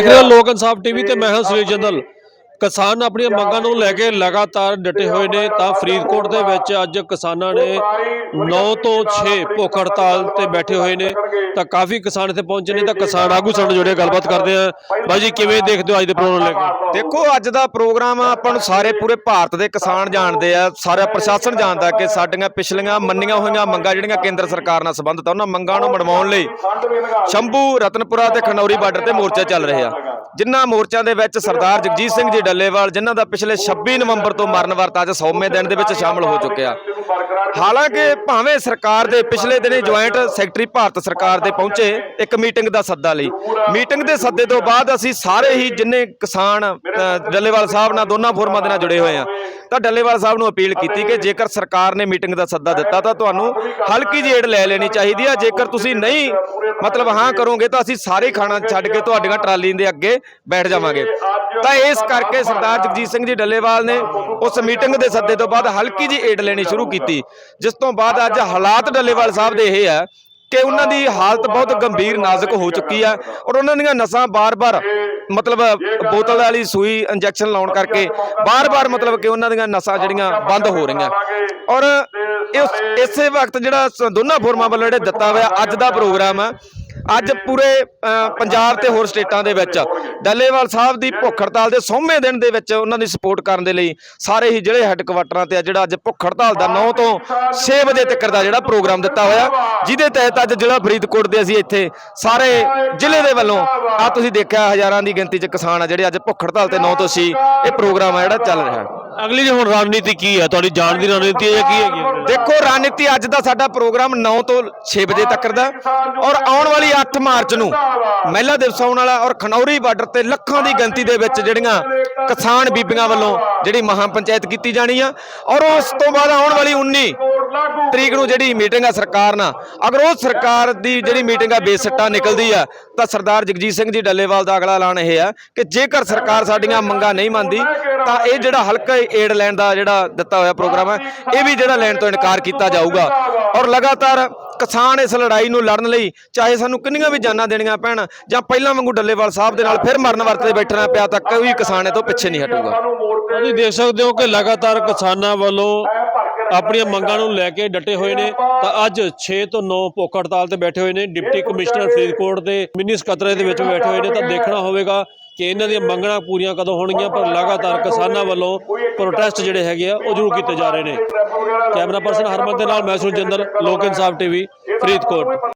ਦੇਖ ਰਹੇ ਹੋ ਲੋਕ ਇਨਸਾਫ ਟੀਵੀ ਤੇ ਮੈਂ ਹਾਂ ਸੁਨੀਲ ਜੰਦਲ। ਕਿਸਾਨ ਆਪਣੀਆਂ ਮੰਗਾਂ ਨੂੰ ਲੈ ਕੇ ਲਗਾਤਾਰ ਡਟੇ ਹੋਏ ਨੇ ਤਾਂ ਫਰੀਦਕੋਟ ਦੇ ਵਿੱਚ ਅੱਜ ਕਿਸਾਨਾਂ ਨੇ 9 ਤੋਂ 6 ਭੁੱਖ ਹੜਤਾਲ ਤੇ ਬੈਠੇ ਹੋਏ ਨੇ। ਤਾਂ ਕਾਫੀ ਕਿਸਾਨ ਇੱਥੇ ਪਹੁੰਚੇ ਨੇ ਤਾਂ ਕਿਸਾਨ ਆਗੂ ਸਾਡੇ ਜੁੜੇ, ਗੱਲਬਾਤ ਕਰਦੇ ਆ। ਬਾਈ ਜੀ, ਕਿਵੇਂ ਦੇਖਦੇ ਹੋ ਅੱਜ ਦੇ ਪ੍ਰੋਗਰਾਮ ਲੈ ਕੇ? ਦੇਖੋ, ਅੱਜ ਦਾ ਪ੍ਰੋਗਰਾਮ ਆਪਾਂ ਨੂੰ ਸਾਰੇ ਪੂਰੇ ਭਾਰਤ ਦੇ ਕਿਸਾਨ ਜਾਣਦੇ ਆ। ਸਾਰਾ ਪ੍ਰਸ਼ਾਸਨ ਜਾਣਦਾ ਕਿ ਸਾਡੀਆਂ ਪਿਛਲੀਆਂ ਮੰਨੀਆਂ ਹੋਈਆਂ ਮੰਗਾਂ ਜਿਹੜੀਆਂ ਕੇਂਦਰ ਸਰਕਾਰ ਨਾਲ ਸੰਬੰਧਿਤ ਆ, ਉਹਨਾਂ ਮੰਗਾਂ ਨੂੰ ਮਨਵਾਉਣ ਲਈ ਸ਼ੰਭੂ, ਰਤਨਪੁਰਾ ਤੇ ਖਨੌਰੀ ਬਾਰਡਰ ਤੇ ਮੋਰਚਾ ਚੱਲ ਰਿਹਾ। ਜਿਨ੍ਹਾਂ ਮੋਰਚਿਆਂ ਦੇ ਵਿੱਚ ਸਰਦਾਰ ਜਗਜੀਤ ਸਿੰਘ ਜੀ ਡੱਲੇਵਾਲ, ਜਿਨ੍ਹਾਂ ਦਾ ਪਿਛਲੇ 26 ਨਵੰਬਰ ਤੋਂ ਮਰਨ ਵਰਤ ਅੱਜ ਸੌਵੇਂ ਦਿਨ ਦੇ ਵਿੱਚ ਸ਼ਾਮਲ ਹੋ ਚੁੱਕਿਆ। ਹਾਲਾਂਕਿ ਭਾਵੇਂ ਸਰਕਾਰ ਦੇ ਪਿਛਲੇ ਦਿਨੀ ਜੁਆਇੰਟ ਸੈਕਟਰੀ ਭਾਰਤ ਸਰਕਾਰ ਦੇ ਪਹੁੰਚੇ, ਇੱਕ ਮੀਟਿੰਗ ਦਾ ਸੱਦਾ ਲਈ। ਮੀਟਿੰਗ ਦੇ ਸੱਦੇ ਤੋਂ ਬਾਅਦ ਅਸੀਂ ਸਾਰੇ ਹੀ ਜਿੰਨੇ ਕਿਸਾਨ ਡੱਲੇਵਾਲ ਸਾਹਿਬ ਨਾਲ ਦੋਨਾਂ ਫੋਰਮਾਂ ਦੇ ਨਾਲ ਜੁੜੇ ਹੋਏ ਆ ਤਾਂ ਡੱਲੇਵਾਲ ਸਾਹਿਬ ਨੂੰ ਅਪੀਲ ਕੀਤੀ ਕਿ ਜੇਕਰ ਸਰਕਾਰ ਨੇ ਮੀਟਿੰਗ ਦਾ ਸੱਦਾ ਦਿੱਤਾ ਤਾਂ ਤੁਹਾਨੂੰ ਹਲਕੀ ਜਿਹੀ ਏਡ ਲੈ ਲੈਣੀ ਚਾਹੀਦੀ ਆ। ਜੇਕਰ ਤੁਸੀਂ ਨਹੀਂ ਮਤਲਬ ਹਾਂ ਕਰੋਗੇ ਤਾਂ ਅਸੀਂ ਸਾਰੇ ਖਾਣਾ ਛੱਡ ਕੇ ਤੁਹਾਡੀਆਂ ਟਰਾਲੀ ਦੇ ਅੱਗੇ ਬੈਠ ਜਾਵਾਂਗੇ। ਤਾਂ ਇਸ ਕਰਕੇ ਸਰਦਾਰ ਜਗਜੀਤ ਸਿੰਘ ਜੀ ਡੱਲੇਵਾਲ ਨੇ ਉਸ ਮੀਟਿੰਗ ਦੇ ਸੱਦੇ ਤੋਂ ਬਾਅਦ ਹਲਕੀ ਜਿਹੀ ਏਡ ਲੈਣੀ ਸ਼ੁਰੂ ਕੀਤੀ। ਜਿਸ ਤੋਂ ਬਾਅਦ ਅੱਜ ਹਾਲਾਤ ਡੱਲੇਵਾਲ ਸਾਹਿਬ ਦੇ ਇਹ ਹੈ ਕਿ ਉਹਨਾਂ ਦੀ ਹਾਲਤ ਬਹੁਤ ਗੰਭੀਰ, ਨਾਜ਼ੁਕ ਹੋ ਚੁੱਕੀ ਹੈ ਔਰ ਉਹਨਾਂ ਦੀਆਂ ਨਸਾਂ ਬਾਰ-ਬਾਰ ਮਤਲਬ ਬੋਤਲ ਵਾਲੀ ਸੂਈ ਇੰਜੈਕਸ਼ਨ ਲਾਉਣ ਕਰਕੇ ਬਾਰ-ਬਾਰ ਮਤਲਬ ਕਿ ਉਹਨਾਂ ਦੀਆਂ ਨਸਾਂ ਜਿਹੜੀਆਂ ਬੰਦ ਹੋ ਰਹੀਆਂ। ਔਰ ਇਸ, ਇਸੇ ਵਕਤ ਜਿਹੜਾ ਦੋਨਾਂ ਫੋਰਮਾਂ ਵੱਲੋਂ ਜਿਹੜੇ ਦਿੱਤਾ ਹੋਇਆ ਅੱਜ ਦਾ ਪ੍ਰੋਗਰਾਮ ਹੈ ਅੱਜ ਪੂਰੇ ਪੰਜਾਬ ਤੇ ਹੋਰ ਸਟੇਟਾਂ ਦੇ ਵਿੱਚ ਡੱਲੇਵਾਲ ਸਾਹਿਬ ਦੀ ਭੁੱਖ ਹੜਤਾਲ ਦੇ 100ਵੇਂ ਦਿਨ ਦੇ ਵਿੱਚ ਉਹਨਾਂ ਦੀ ਸਪੋਰਟ ਕਰਨ ਦੇ ਲਈ ਸਾਰੇ ਹੀ ਜਿਹੜੇ ਹੈੱਡਕੁਆਟਰਾਂ ਤੇ ਆ, ਜਿਹੜਾ ਅੱਜ ਭੁੱਖ ਹੜਤਾਲ ਦਾ 9 ਤੋਂ 6 ਵਜੇ ਤੱਕ ਦਾ ਜਿਹੜਾ ਪ੍ਰੋਗਰਾਮ ਦਿੱਤਾ ਹੋਇਆ, ਜਿਹਦੇ ਤਹਿਤ ਅੱਜ ਜ਼ਿਲ੍ਹਾ ਫਰੀਦਕੋਟ ਦੇ ਅਸੀਂ ਇੱਥੇ ਸਾਰੇ ਜ਼ਿਲ੍ਹੇ ਦੇ ਵੱਲੋਂ ਆ ਤੁਸੀਂ ਦੇਖਿਆ ਹਜ਼ਾਰਾਂ ਦੀ ਗਿਣਤੀ 'ਚ ਕਿਸਾਨ ਆ ਜਿਹੜੇ ਅੱਜ ਭੁੱਖ ਹੜਤਾਲ ਤੇ 9 ਤੋਂ 6 ਇਹ ਪ੍ਰੋਗਰਾਮ ਆ ਜਿਹੜਾ ਚੱਲ ਰਿਹਾ। ਹੈ ਅਗਲੀ ਜੀ ਹੁਣ ਰਣਨੀਤੀ ਕੀ ਹੈ ਤੁਹਾਡੀ ਜਾਣ ਦੀ ਰਣਨੀਤੀ ਹੈ ਜਾਂ ਕੀ ਹੈਗੀ ਦੇਖੋ, ਰਣਨੀਤੀ ਅੱਜ ਦਾ ਸਾਡਾ ਪ੍ਰੋਗਰਾਮ 9 ਤੋਂ 6 ਵਜੇ ਤੱਕ ਦਾ ਔਰ ਆਉਣ ਵਾਲੀ 8 ਮਾਰਚ ਨੂੰ ਮਹਿਲਾ ਦਿਵਸ ਆਉਣ ਵਾਲਾ ਔਰ ਖਨੌਰੀ ਬਾਰਡਰ ਤੇ ਲੱਖਾਂ ਦੀ ਗਿਣਤੀ ਦੇ ਵਿੱਚ ਜਿਹੜੀਆਂ ਕਿਸਾਨ ਬੀਬੀਆਂ ਵੱਲੋਂ ਜਿਹੜੀ ਮਹਾਂ ਪੰਚਾਇਤ ਕੀਤੀ ਜਾਣੀ ਆ ਔਰ ਉਸ ਤੋਂ ਬਾਅਦ ਆਉਣ ਵਾਲੀ 19 ਤਰੀਕ ਨੂੰ ਜਿਹੜੀ ਮੀਟਿੰਗ ਆ ਸਰਕਾਰ ਨਾਲ, ਅਗਰ ਉਹ ਸਰਕਾਰ ਦੀ ਜਿਹੜੀ ਮੀਟਿੰਗ ਆ ਬੇਸਿੱਟਾ ਨਿਕਲਦੀ ਆ, ਤਾਂ ਸਰਦਾਰ ਜਗਜੀਤ ਸਿੰਘ ਜੀ ਡੱਲੇਵਾਲ ਦਾ ਅਗਲਾ ਐਲਾਨ ਇਹ ਆ ਕਿ ਜੇਕਰ ਸਰਕਾਰ ਸਾਡੀਆਂ ਮੰਗਾਂ ਨਹੀਂ ਮੰਨਦੀ ਤਾਂ ਇਹ ਜਿਹੜਾ ਹਲਕਾ ਏਡ ਲੈਣ ਦਾ ਜਿਹੜਾ ਦਿੱਤਾ ਹੋਇਆ ਪ੍ਰੋਗਰਾਮ ਹੈ ਇਹ ਵੀ ਜਿਹੜਾ ਲੈਣ ਤੋਂ ਇਨਕਾਰ ਕੀਤਾ ਜਾਊਗਾ। ਔਰ ਲਗਾਤਾਰ ਕਿਸਾਨ ਇਸ ਲੜਾਈ ਨੂੰ ਲੜਨ ਲਈ ਚਾਹੇ ਸਾਨੂੰ ਕਿੰਨੀਆਂ ਵੀ ਜਾਨਾਂ ਦੇਣੀਆਂ ਪੈਣ ਜਾਂ ਪਹਿਲਾਂ ਵਾਂਗੂ ਡੱਲੇਵਾਲ ਸਾਹਿਬ ਦੇ ਨਾਲ ਫਿਰ ਮਰਨ ਵਰਤ ਬੈਠਣਾ ਪਿਆ ਤਾਂ ਕੋਈ ਕਿਸਾਨ ਇਹ ਤੋਂ ਪਿੱਛੇ ਨਹੀਂ ਹਟੂਗਾ। ਤੁਸੀਂ ਦੇਖ ਸਕਦੇ ਹੋ ਕਿ ਲਗਾਤਾਰ ਕਿਸਾਨਾਂ ਵੱਲੋਂ ਆਪਣੀਆਂ ਮੰਗਾਂ ਨੂੰ ਲੈ ਕੇ ਡਟੇ ਹੋਏ ਨੇ। ਤਾਂ ਅੱਜ 6 ਤੋਂ 9 ਭੁੱਖ ਹੜਤਾਲ ਤੇ ਬੈਠੇ ਹੋਏ ਨੇ। ਡਿਪਟੀ ਕਮਿਸ਼ਨਰ ਫਰੀਦਕੋਟ ਦੇ ਮਿੰਨੀ ਸਕੱਤਰੇ ਦੇ ਵਿੱਚ ਵੀ ਬੈਠੇ ਹੋਏ ਨੇ। ਤਾਂ ਦੇਖਣਾ ਹੋਵੇਗਾ ਕਿ ਇਹਨਾਂ ਦੀਆਂ ਮੰਗਾਂ ਪੂਰੀਆਂ ਕਦੋਂ ਹੋਣਗੀਆਂ, ਪਰ ਲਗਾਤਾਰ ਕਿਸਾਨਾਂ ਵੱਲੋਂ ਪ੍ਰੋਟੈਸਟ ਜਿਹੜੇ ਹੈਗੇ ਆ, ਉਹ ਜ਼ਰੂਰ ਕੀਤੇ ਜਾ ਰਹੇ ਨੇ। ਕੈਮਰਾ ਪਰਸਨ ਹਰਮਨ ਦੇ ਨਾਲ, ਮੈਂ ਸੁਨੀਲ ਲੋਕ ਇਨਸਾਫ ਟੀਵੀ, ਫਰੀਦਕੋਟ।